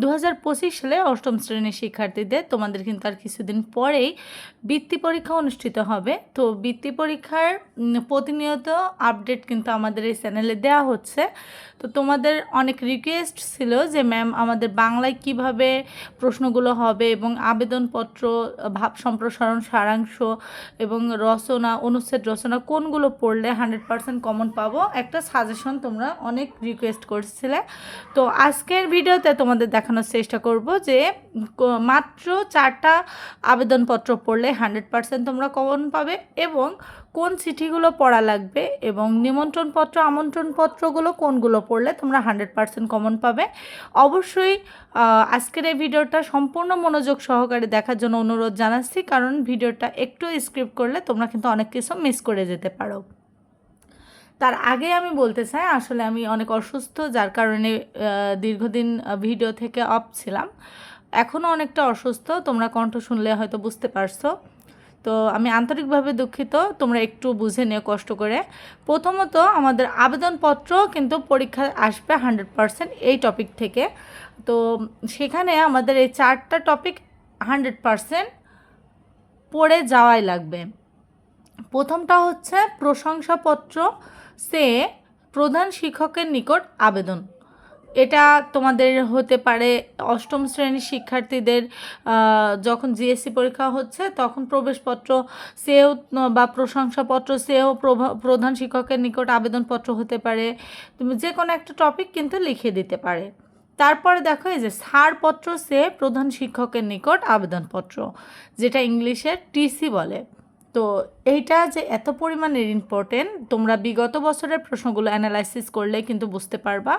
দু হাজার পঁচিশ সালে অষ্টম শ্রেণির শিক্ষার্থীদের তোমাদের কিন্তু আর কিছুদিন পরেই বৃত্তি পরীক্ষা অনুষ্ঠিত হবে। তো বৃত্তি পরীক্ষার প্রতিনিয়ত আপডেট কিন্তু আমাদের এই চ্যানেলে দেওয়া হচ্ছে। তো তোমাদের অনেক রিকোয়েস্ট ছিল যে ম্যাম আমাদের বাংলায় কীভাবে প্রশ্নগুলো হবে এবং আবেদনপত্র, ভাব সম্প্রসারণ সারাংশ এবং রচনা, অনুচ্ছেদ রচনা কোনগুলো পড়লে হান্ড্রেড পার্সেন্ট কমন পাবো? একটা সাজেশন তোমরা অনেক রিকোয়েস্ট করছিলে। তো আজকের ভিডিওতে তোমাদের দেখানোর চেষ্টা করব যে মাত্র চারটা আবেদনপত্র পড়লে হান্ড্রেড পার্সেন্ট তোমরা কমন পাবে এবং কোন চিঠিগুলো পড়া লাগবে এবং নিমন্ত্রণপত্র, আমন্ত্রণপত্রগুলো কোনগুলো পড়লে তোমরা হান্ড্রেড পার্সেন্ট কমন পাবে। অবশ্যই আজকের এই ভিডিওটা সম্পূর্ণ মনোযোগ সহকারে দেখার জন্য অনুরোধ জানাচ্ছি, কারণ ভিডিওটা একটু স্ক্রিপ্ট করলে তোমরা কিন্তু অনেক কিছু মিস করে যেতে পারো। তার আগে আমি বলতে চাই, আসলে আমি অনেক অসুস্থ, যার কারণে দীর্ঘদিন ভিডিও থেকে অফ ছিলাম। এখনও অনেকটা অসুস্থ, তোমরা কণ্ঠ শুনলে হয়তো বুঝতে পারছ। তো আমি আন্তরিকভাবে দুঃখিত, তোমরা একটু বুঝে নিও কষ্ট করে। প্রথমত, আমাদের আবেদনপত্র কিন্তু পরীক্ষায় আসবে হান্ড্রেড পারসেন্ট এই টপিক থেকে। তো সেখানে আমাদের এই চারটা টপিক হান্ড্রেড পারসেন্ট পড়ে যাওয়াই লাগবে। প্রথমটা হচ্ছে প্রশংসাপত্র সে প্রধান শিক্ষকের নিকট আবেদন। এটা তোমাদের হতে পারে অষ্টম শ্রেণির শিক্ষার্থীদের যখন জিএসসি পরীক্ষা হচ্ছে, তখন প্রবেশপত্র সেও, বা প্রশংসাপত্র সেও প্রধান শিক্ষকের নিকট আবেদনপত্র হতে পারে। তুমি যে কোনো একটা টপিক কিন্তু লিখে দিতে পারে। তারপরে দেখো, এই যে ছাড়পত্র সে প্রধান শিক্ষকের নিকট আবেদনপত্র, যেটা ইংলিশের টিসি বলে। তো এইটা যে এত পরিমাণের ইম্পর্টেন্ট তোমরা বিগত বছরের প্রশ্নগুলো অ্যানালাইসিস করলে কিন্তু বুঝতে পারবা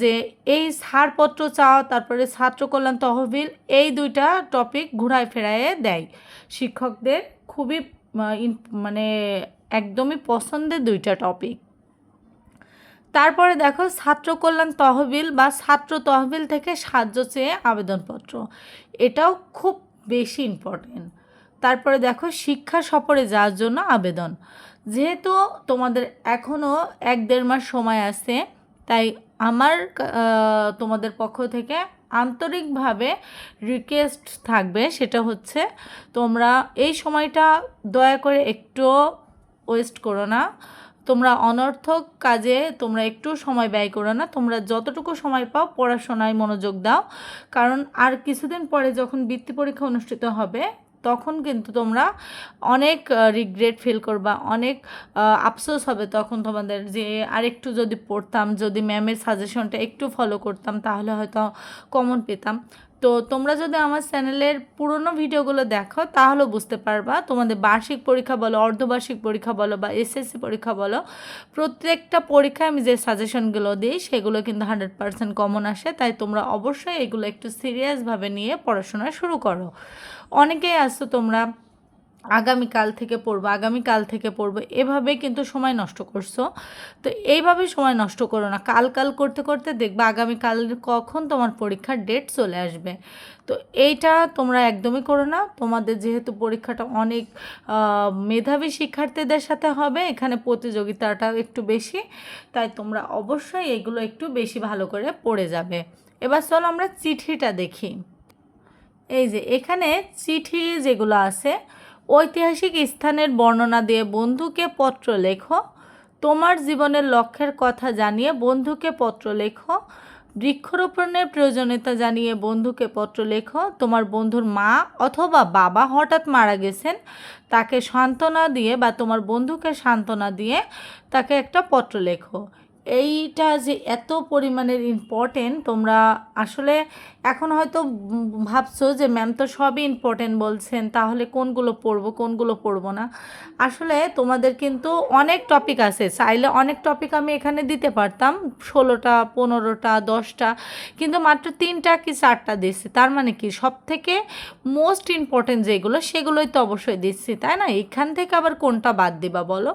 যে এই ছাড়পত্র চাওয়া তারপরে ছাত্র কল্যাণ তহবিল, এই দুইটা টপিক ঘুরায় ফেরায়ে দেয়। শিক্ষকদের খুবই মানে একদমই পছন্দের দুইটা টপিক তারপরে দেখো, ছাত্র কল্যাণ তহবিল বা ছাত্র তহবিল থেকে সাহায্য চেয়ে আবেদনপত্র। এটাও খুব বেশি ইম্পর্টেন্ট তারপরে দেখো শিক্ষা সফরে যাওয়ার জন্য আবেদন। যেহেতু তোমাদের এখনও এক দেড় মাস সময় আছে, তাই আমার তোমাদের পক্ষ থেকে আন্তরিকভাবে রিকোয়েস্ট থাকবে, সেটা হচ্ছে তোমরা এই সময়টা দয়া করে একটুও ওয়েস্ট করো না। তোমরা অনর্থক কাজে তোমরা একটু সময় ব্যয় করো না। তোমরা যতটুকু সময় পাও পড়াশোনায় মনোযোগ দাও। কারণ আর কিছুদিন পরে যখন বৃত্তি পরীক্ষা অনুষ্ঠিত হবে তখন কিন্তু তোমরা অনেক রিগ্রেট ফিল করবা, অনেক আফসোস হবে তখন তোমাদের যে আরেকটু যদি পড়তাম, যদি ম্যামের সাজেশনটা একটু ফলো করতাম, তাহলে হয়তো কমন পেতাম। তো তোমরা যদি আমার চ্যানেলের পুরনো ভিডিওগুলো দেখো, তাহলে বুঝতে পারবা তোমাদের বার্ষিক পরীক্ষা বলো, অর্ধবার্ষিক পরীক্ষা বলো বা এসএসসি পরীক্ষা বলো, প্রত্যেকটা পরীক্ষায় আমি যে সাজেশনগুলো দিই, সেগুলো কিন্তু হান্ড্রেড পারসেন্ট কমন আসে। তাই তোমরা অবশ্যই এগুলো একটু সিরিয়াসভাবে নিয়ে পড়াশোনা শুরু করো। অনেকেই আসতো তোমরা আগামীকাল থেকে পড়ব, আগামীকাল থেকে পড়ব, এভাবে কিন্তু সময় নষ্ট করছ। তো এইভাবে সময় নষ্ট করো না, কাল কাল করতে করতে দেখবা আগামীকাল কখন তোমার পরীক্ষার ডেট চলে আসবে। তো এইটা তোমরা একদমই করো না, তোমাদের যেহেতু পরীক্ষাটা অনেক মেধাবী শিক্ষার্থীদের সাথে হবে, এখানে প্রতিযোগিতাটা একটু বেশি, তাই তোমরা অবশ্যই এগুলো একটু বেশি ভালো করে পড়ে যাবে। এবার চলো আমরা চিঠিটা দেখি। এই যে এখানে চিঠি যেগুলো আছে ঐতিহাসিক স্থানের বর্ণনা দিয়ে বন্ধুকে পত্র লেখো। তোমার জীবনের লক্ষ্যের কথা জানিয়ে বন্ধুকে পত্র লেখো। বৃক্ষরোপণের প্রয়োজনীয়তা জানিয়ে বন্ধুকে পত্র লেখো। তোমার বন্ধুর মা অথবা বাবা হঠাৎ মারা গেছেন, তাকে সান্ত্বনা দিয়ে বা তোমার বন্ধুকে সান্ত্বনা দিয়ে তাকে একটা পত্র লেখো। এইটা যে এত পরিমাণের ইম্পর্টেন্ট তোমরা আসলে এখন হয়তো ভাবছ যে ম্যাম তো সবই ইম্পর্টেন্ট বলছেন, তাহলে কোনগুলো পড়ব কোনগুলো পড়ব না? আসলে তোমাদের কিন্তু অনেক টপিক আছে, চাইলে অনেক টপিক আমি এখানে দিতে পারতাম, ষোলোটা, পনেরোটা, দশটা, কিন্তু মাত্র তিনটা কি চারটা দিচ্ছি তার মানে কি সব থেকে মোস্ট ইম্পর্টেন্ট যেগুলো, সেগুলোই তো অবশ্যই দিচ্ছি, তাই না? এখান থেকে আবার কোনটা বাদ দিবা বলো?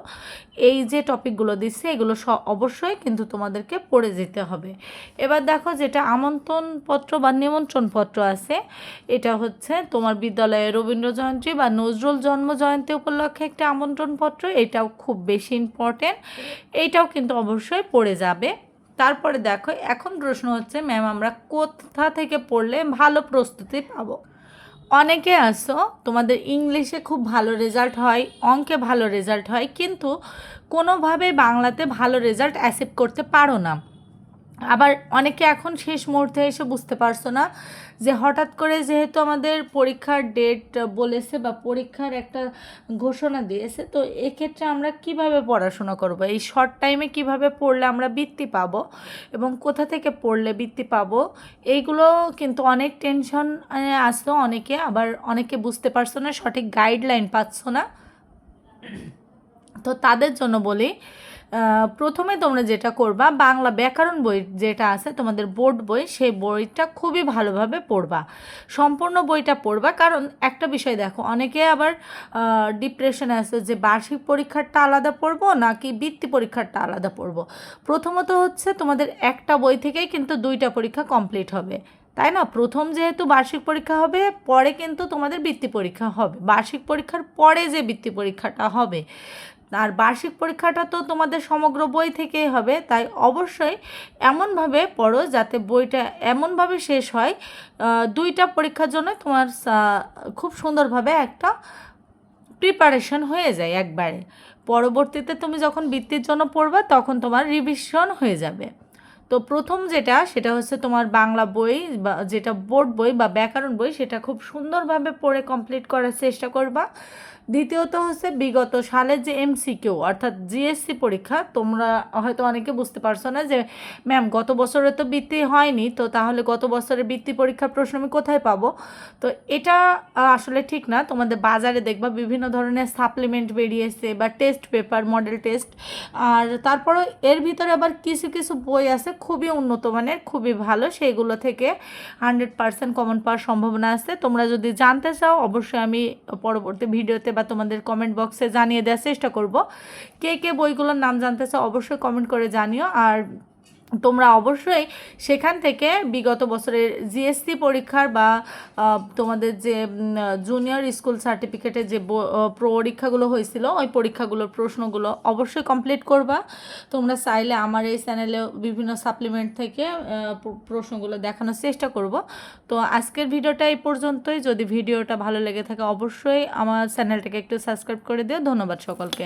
এই যে টপিকগুলো দিচ্ছি, এগুলো অবশ্যই কিন্তু তোমাদেরকে পড়ে যেতে হবে। এবার দেখো যেটা আমন্ত্রণপত্র বা নিমন্ত্রণপত্র আছে, এটা হচ্ছে তোমার বিদ্যালয়ে রবীন্দ্র জয়ন্তী বা নজরুল জন্ম জয়ন্তী উপলক্ষে একটা আমন্ত্রণপত্র, এটাও খুব বেশি ইম্পর্টেন্ট এইটাও কিন্তু অবশ্যই পড়ে যাবে। তারপরে দেখো, এখন প্রশ্ন হচ্ছে ম্যাম আমরা কোথা থেকে পড়লে ভালো প্রস্তুতি পাবো? অনেকে আসো তোমাদের ইংলিশে খুব ভালো রেজাল্ট হয়, অঙ্কে ভালো রেজাল্ট হয়, কিন্তু কোনোভাবেই বাংলাতে ভালো রেজাল্ট অ্যাসেপ্ট করতে পারো না। আবার অনেকে এখন শেষ মুহূর্তে এসে বুঝতে পারছ না যে হঠাৎ করে যেহেতু আমাদের পরীক্ষার ডেট বলেছে বা পরীক্ষার একটা ঘোষণা দিয়েছে, তো এক্ষেত্রে আমরা কীভাবে পড়াশোনা করব? এই শর্ট টাইমে কীভাবে পড়লে আমরা বৃত্তি পাবো এবং কোথা থেকে পড়লে বৃত্তি পাবো? এইগুলো কিন্তু অনেক টেনশন আসতো অনেকে, আবার অনেকে বুঝতে পারছ না, সঠিক গাইডলাইন পাচ্ছ না। তো তাদের জন্য বলি প্রথমে তোমরা যেটা করবা, বাংলা ব্যাকরণ বই যেটা আছে, তোমাদের বোর্ড বই, সেই বইটা খুবই ভালোভাবে পড়বা। সম্পূর্ণ বইটা পড়বা, কারণ একটা বিষয় দেখো, অনেকে আবার ডিপ্রেশনে আছে যে বার্ষিক পরীক্ষারটা আলাদা পড়ব নাকি বৃত্তি পরীক্ষারটা আলাদা পড়ব। প্রথমত হচ্ছে তোমাদের একটা বই থেকেই কিন্তু দুইটা পরীক্ষা কমপ্লিট হবে। তাই না? প্রথম যেহেতু বার্ষিক পরীক্ষা হবে, পরে কিন্তু তোমাদের বৃত্তি পরীক্ষা হবে। বার্ষিক পরীক্ষার পরে যে বৃত্তি পরীক্ষাটা হবে আর বার্ষিক পরীক্ষাটা তো তোমাদের সমগ্র বই থেকেই হবে, তাই অবশ্যই এমনভাবে পড়ো যাতে বইটা এমনভাবে শেষ হয় দুইটা পরীক্ষার জন্য তোমার খুব সুন্দরভাবে একটা প্রিপারেশন হয়ে যায় একবারে। পরবর্তীতে তুমি যখন বৃত্তির জন্য পড়বা তখন তোমার রিভিশন হয়ে যাবে। তো প্রথম যেটা, সেটা হচ্ছে তোমার বাংলা বই বা যেটা বোর্ড বই বা ব্যাকরণ বই, সেটা খুব সুন্দরভাবে পড়ে কমপ্লিট করার চেষ্টা করবা। দ্বিতীয়ত হচ্ছে বিগত সালের যে এমসিকিউ অর্থাৎ জিএসসি পরীক্ষা, তোমরা হয়তো অনেকে বুঝতে পারছ না যে ম্যাম গত বছরে তো বৃত্তি হয়নি, তো তাহলে গত বছরের বৃত্তি পরীক্ষার প্রশ্ন আমি কোথায় পাবো? তো এটা আসলে ঠিক না। তোমাদের বাজারে দেখবা বিভিন্ন ধরনের সাপ্লিমেন্ট বেরিয়েছে বা টেস্ট পেপার মডেল টেস্ট আর তারপরও এর ভিতরে আবার কিছু কিছু বই আছে খুবই উন্নত মানের, খুবই ভালো সেইগুলো থেকে হান্ড্রেড পার্সেন্ট কমন পাওয়ার সম্ভাবনা আছে। তোমরা যদি জানতে চাও, অবশ্যই আমি পরবর্তী ভিডিওতে বা তোমাদের কমেন্ট বক্সে জানিয়ে দেওয়ার চেষ্টা করব। কে কে বইগুলোর নাম জানতে চাও অবশ্যই কমেন্ট করে জানিও। আর তোমরা অবশ্যই সেখান থেকে বিগত বছরের জিএসসি পরীক্ষার বা তোমাদের যে জুনিয়র স্কুল সার্টিফিকেটের যে পরীক্ষাগুলো হয়েছিল, ওই পরীক্ষাগুলোর প্রশ্নগুলো অবশ্যই কমপ্লিট করবা। তোমরা চাইলে আমার এই চ্যানেলে বিভিন্ন সাপ্লিমেন্ট থেকে প্রশ্নগুলো দেখানোর চেষ্টা করব। তো আজকের ভিডিওটা এই পর্যন্তই। যদি ভিডিওটা ভালো লেগে থাকে, অবশ্যই আমার চ্যানেলটাকে একটু সাবস্ক্রাইব করে দিও। ধন্যবাদ সকলকে।